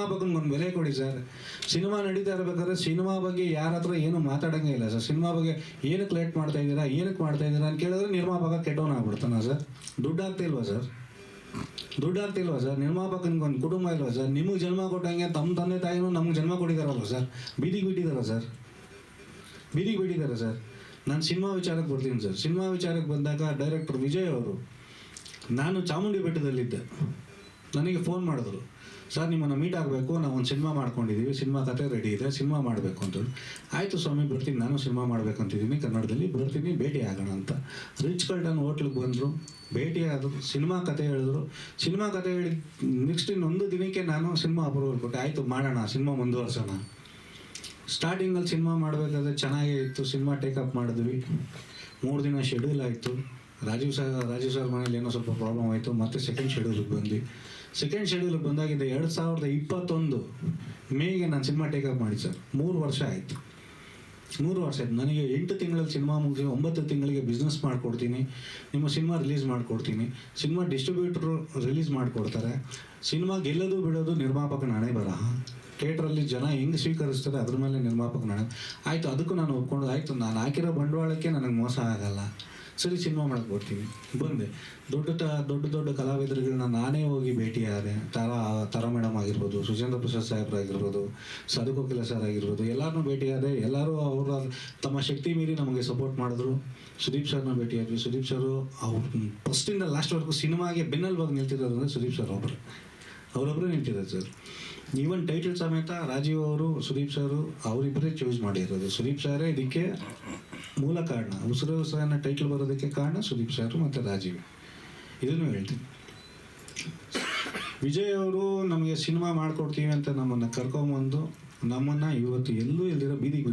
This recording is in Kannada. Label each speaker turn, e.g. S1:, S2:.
S1: ಸಿನಿಮಾ ಬಗ್ಗೆ ಒಂದು ಬೆಲೆ ಕೊಡಿ ಸರ್. ಸಿನಿಮಾ ನಡೀತಾ ಇರಬೇಕಾದ್ರೆ ಸಿನಿಮಾ ಬಗ್ಗೆ ಯಾರ ಹತ್ರ ಏನು ಮಾತಾಡಂಗೇ ಇಲ್ಲ ಸರ್. ಸಿನಿಮಾ ಬಗ್ಗೆ ಏನಕ್ಕೆ ಲೇಟ್ ಮಾಡ್ತಾ ಇದ್ದೀರಾ, ಏನಕ್ಕೆ ಮಾಡ್ತಾ ಇದ್ದೀರಾ ಅಂತ ಕೇಳಿದ್ರೆ ನಿರ್ಮಾಪಕ ಕೆಟ್ಟವನಾಗ್ಬಿಡ್ತಾನ ಸರ್. ದುಡ್ಡು ಆಗ್ತಿಲ್ವಾ ಸರ್? ದುಡ್ಡು ಆಗ್ತಿಲ್ವಾ ಸರ್? ನಿರ್ಮಾಪಕನಿಗೆ ಒಂದು ಕುಟುಂಬ ಇಲ್ವಾ ಸರ್? ನಿಮಗೆ ಜನ್ಮ ಕೊಟ್ಟಂಗೆ ತಮ್ಮ ತಂದೆ ತಾಯಿನೂ ನಮ್ಗೆ ಜನ್ಮ ಕೊಟ್ಟಿದ್ದಾರಲ್ವ ಸರ್? ಬೀದಿಗೆ ಬಿಟ್ಟಿದ್ದಾರ ಸರ್? ಬೀದಿಗೆ ಬಿಟ್ಟಿದ್ದಾರೆ ಸರ್? ನಾನು ಸಿನಿಮಾ ವಿಚಾರಕ್ಕೆ ಬರ್ತೀನಿ ಸರ್. ಸಿನಿಮಾ ವಿಚಾರಕ್ಕೆ ಬಂದಾಗ ಡೈರೆಕ್ಟರ್ ವಿಜಯ್ ಅವರು, ನಾನು ಚಾಮುಂಡಿ ಬೆಟ್ಟದಲ್ಲಿದ್ದೆ. ನನಗೆ ಫೋನ್ ಮಾಡಿದ್ರು. ಸರ್, ನಿಮ್ಮನ್ನು ಮೀಟ್ ಆಗಬೇಕು. ನಾವು ಒಂದು ಸಿನಿಮಾ ಮಾಡ್ಕೊಂಡಿದ್ದೀವಿ ಸಿನಿಮಾ ಕತೆ ರೆಡಿ ಇದೆ. ಸಿನಿಮಾ ಮಾಡಬೇಕು ಅಂತೇಳಿ ಆಯಿತು ಸ್ವಾಮಿ, ಬರ್ತೀನಿ. ನಾನು ಸಿನಿಮಾ ಮಾಡ್ಬೇಕಂತಿದ್ದೀನಿ ಕನ್ನಡದಲ್ಲಿ ಬರ್ತೀನಿ. ಭೇಟಿ ಆಗೋಣ ಅಂತ. ರಿಚ್ ಕಲ್ಟನ್ ಹೋಟ್ಲಿಗೆ ಬಂದರು. ಭೇಟಿ ಆದರು. ಸಿನಿಮಾ ಕತೆ ಹೇಳಿದ್ರು. ಸಿನಿಮಾ ಕತೆ ಹೇಳಿ ನೆಕ್ಸ್ಟ್ ಇನ್ನೊಂದು ದಿನಕ್ಕೆ ನಾನು ಸಿನಿಮಾ ಅಪ್ರೂವಲ್ ಕೊಟ್ಟೆ ಆಯಿತು, ಮಾಡೋಣ. ಸಿನಿಮಾ ಮುಂದುವರ್ಸೋಣ. ಸ್ಟಾರ್ಟಿಂಗಲ್ಲಿ ಸಿನಿಮಾ ಮಾಡಬೇಕಾದ್ರೆ ಚೆನ್ನಾಗೇ ಇತ್ತು. ಸಿನಿಮಾ ಟೇಕಪ್ ಮಾಡಿದ್ವಿ. ಮೂರು ದಿನ ಶೆಡ್ಯೂಲ್ ಆಯಿತು. ರಾಜೀವ್ ಸರ್ ರಾಜೀವ್ ಸರ್ ಮನೇಲಿ ಏನೋ ಸ್ವಲ್ಪ ಪ್ರಾಬ್ಲಮ್ ಆಯಿತು. ಮತ್ತೆ ಸೆಕೆಂಡ್ ಶೆಡ್ಯೂಲಿಗೆ ಬಂದ್ವಿ. ಸೆಕೆಂಡ್ ಶೆಡ್ಯೂಲ್ಗೆ ಬಂದಾಗಿದ್ದ ಎರಡು ಸಾವಿರದ ಇಪ್ಪತ್ತೊಂದು ಮೇಗೆ ನಾನು ಸಿನಿಮಾ ಟೇಕಪ್ ಮಾಡಿ ಸರ್. ಮೂರು ವರ್ಷ ಆಯಿತು. ಮೂರು ವರ್ಷ ಆಯಿತು. ನನಗೆ ಎಂಟು ತಿಂಗಳಲ್ಲಿ ಸಿನಿಮಾ ಮುಗಿಸಿ ಒಂಬತ್ತು ತಿಂಗಳಿಗೆ ಬಿಸ್ನೆಸ್ ಮಾಡಿಕೊಡ್ತೀನಿ, ನಿಮ್ಮ ಸಿನಿಮಾ ರಿಲೀಸ್ ಮಾಡಿಕೊಡ್ತೀನಿ ಸಿನಿಮಾ ಡಿಸ್ಟ್ರಿಬ್ಯೂಟ್ರು ರಿಲೀಸ್ ಮಾಡಿಕೊಡ್ತಾರೆ. ಸಿನಿಮಾ ಗೆಲ್ಲೋದು ಬಿಡೋದು ನಿರ್ಮಾಪಕ ಹಣೆ ಬರಹ. ಥಿಯೇಟ್ರಲ್ಲಿ ಜನ ಹೆಂಗೆ ಸ್ವೀಕರಿಸ್ತಾರೆ, ಅದ್ರ ಮೇಲೆ ನಿರ್ಮಾಪಕ ನಾಳೆ ಆಯಿತು, ಅದಕ್ಕೂ ನಾನು ಒಪ್ಕೊಂಡು, ಆಯಿತು, ನಾನು ಹಾಕಿರೋ ಬಂಡವಾಳಕ್ಕೆ ನನಗೆ ಮೋಸ ಆಗಲ್ಲ. ಸರಿ ಸಿನಿಮಾ ಮಾಡಕ್ಕೆ ಬರ್ತೀನಿ ಬಂದೆ. ದೊಡ್ಡ ತ, ದೊಡ್ಡ ದೊಡ್ಡ ಕಲಾವಿದರುಗಳನ್ನ ನಾನೇ ಹೋಗಿ ಭೇಟಿಯಾದೆ ತಾರಾ ತಾರಾ ಮೇಡಮ್ ಆಗಿರ್ಬೋದು ಸುಜೇಂದ್ರ ಪ್ರಸಾದ್ ಸಾಹೇಬ್ರು ಆಗಿರ್ಬೋದು ಸದುಕೋಕಿಲ ಸರ್ ಆಗಿರ್ಬೋದು ಎಲ್ಲರನ್ನೂ ಭೇಟಿಯಾದೆ ಎಲ್ಲರೂ ಅವರ, ತಮ್ಮ ಶಕ್ತಿ ಮೀರಿ ನಮಗೆ ಸಪೋರ್ಟ್ ಮಾಡಿದ್ರು. ಸುದೀಪ್ ಸರ್ನ ಭೇಟಿಯಾದ್ವಿ ಸುದೀಪ್ ಸರು ಅವ್ರು ಫಸ್ಟಿಂದ ಲಾಸ್ಟ್ವರೆಗೂ ಸಿನಿಮಾಗೆ ಬೆನ್ನಲ್ಲಿ ಬಂದು ನಿಲ್ತಿರೋದು ಅಂದರೆ ಸುದೀಪ್ ಸರ್ ಒಬ್ಬರು ಅವರೊಬ್ಬರೇ ನಿಂತಿದ್ದಾರೆ ಸರ್. ಈವನ್ ಟೈಟಲ್ ಸಮೇತ ರಾಜೀವ್ ಅವರು, ಸುದೀಪ್ ಸರು ಅವರಿಬ್ಬರೇ ಚೂಸ್ ಮಾಡಿರೋದು. ಸುದೀಪ್ ಸರೇ ಇದಕ್ಕೆ ಮೂಲ ಕಾರಣ. ಉಸಿರು ಉಸಿರನ್ನ ಟೈಟಲ್ ಬರೋದಕ್ಕೆ ಕಾರಣ ಸುದೀಪ್ ಸರ್ ಮತ್ತು ರಾಜೀವ್. ಇದನ್ನು ಹೇಳ್ತೀನಿ. ವಿಜಯ್ ಅವರು ನಮಗೆ ಸಿನಿಮಾ ಮಾಡಿಕೊಡ್ತೀವಿ ಅಂತ ನಮ್ಮನ್ನು ಕರ್ಕೊಂಬಂದು ನಮ್ಮನ್ನು ಇವತ್ತು ಎಲ್ಲೂ ಇಲ್ದಿರೋ ಬೀದಿಗೆ